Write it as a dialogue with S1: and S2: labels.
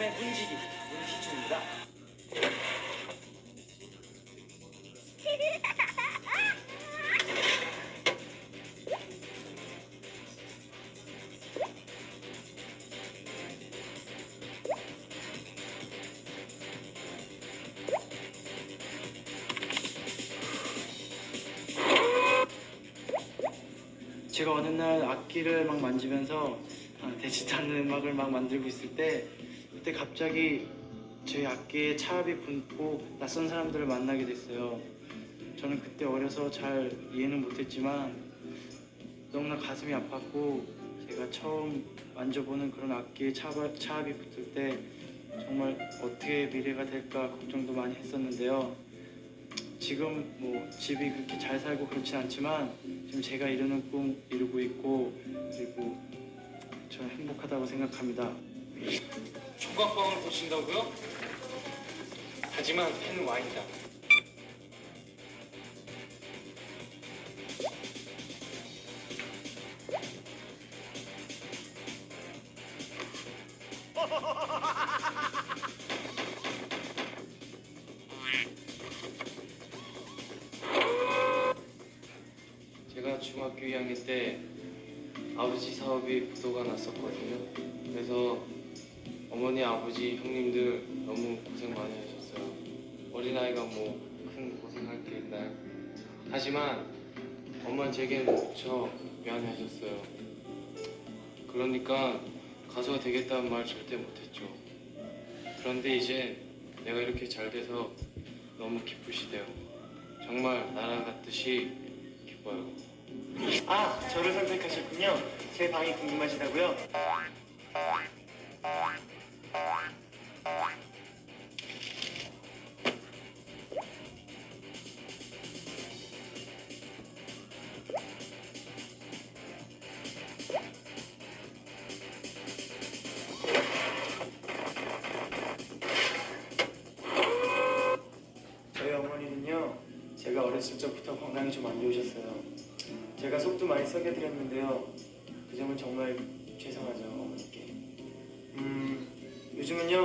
S1: 가슴에 문지기 문지춤입니다. 제가 어느 날 악기를 막 만지면서 아, 데지타는 음악을 막 만들고 있을 때 그때 갑자기 제 악기에 차압이 분고 낯선 사람들을 만나게 됐어요. 저는 그때 어려서 잘 이해는 못했지만 너무나 가슴이 아팠고 제가 처음 만져보는 그런 악기에 차압, 차압이 붙을 때 정말 어떻게 미래가 될까 걱정도 많이 했었는데요. 지금 뭐 집이 그렇게 잘 살고 그렇진 않지만 지금 제가 이루는 꿈 이루고 있고 그리고 저는 행복하다고 생각합니다.
S2: 조각방을 보신다고요? 하지만 팬은 와인이다. 제가 중학교 2학년 때 아버지 사업이 부도가 났었거든요. 그래서 어머니, 아버지, 형님들 너무 고생 많이 하셨어요. 어린아이가 뭐 큰 고생할 게 있나요? 하지만 엄마 제겐 무척 미안해하셨어요. 그러니까 가수가 되겠다는 말 절대 못했죠. 그런데 이제 내가 이렇게 잘 돼서 너무 기쁘시대요. 정말 날아갔듯이 기뻐요.
S1: 아 저를 선택하셨군요. 제 방이 궁금하시다고요? 제가 어렸을 적부터 건강이 좀 안 좋으셨어요. 제가 속도 많이 썩여 드렸는데요. 그 점은 정말 죄송하죠, 어머니께. 음, 요즘은요,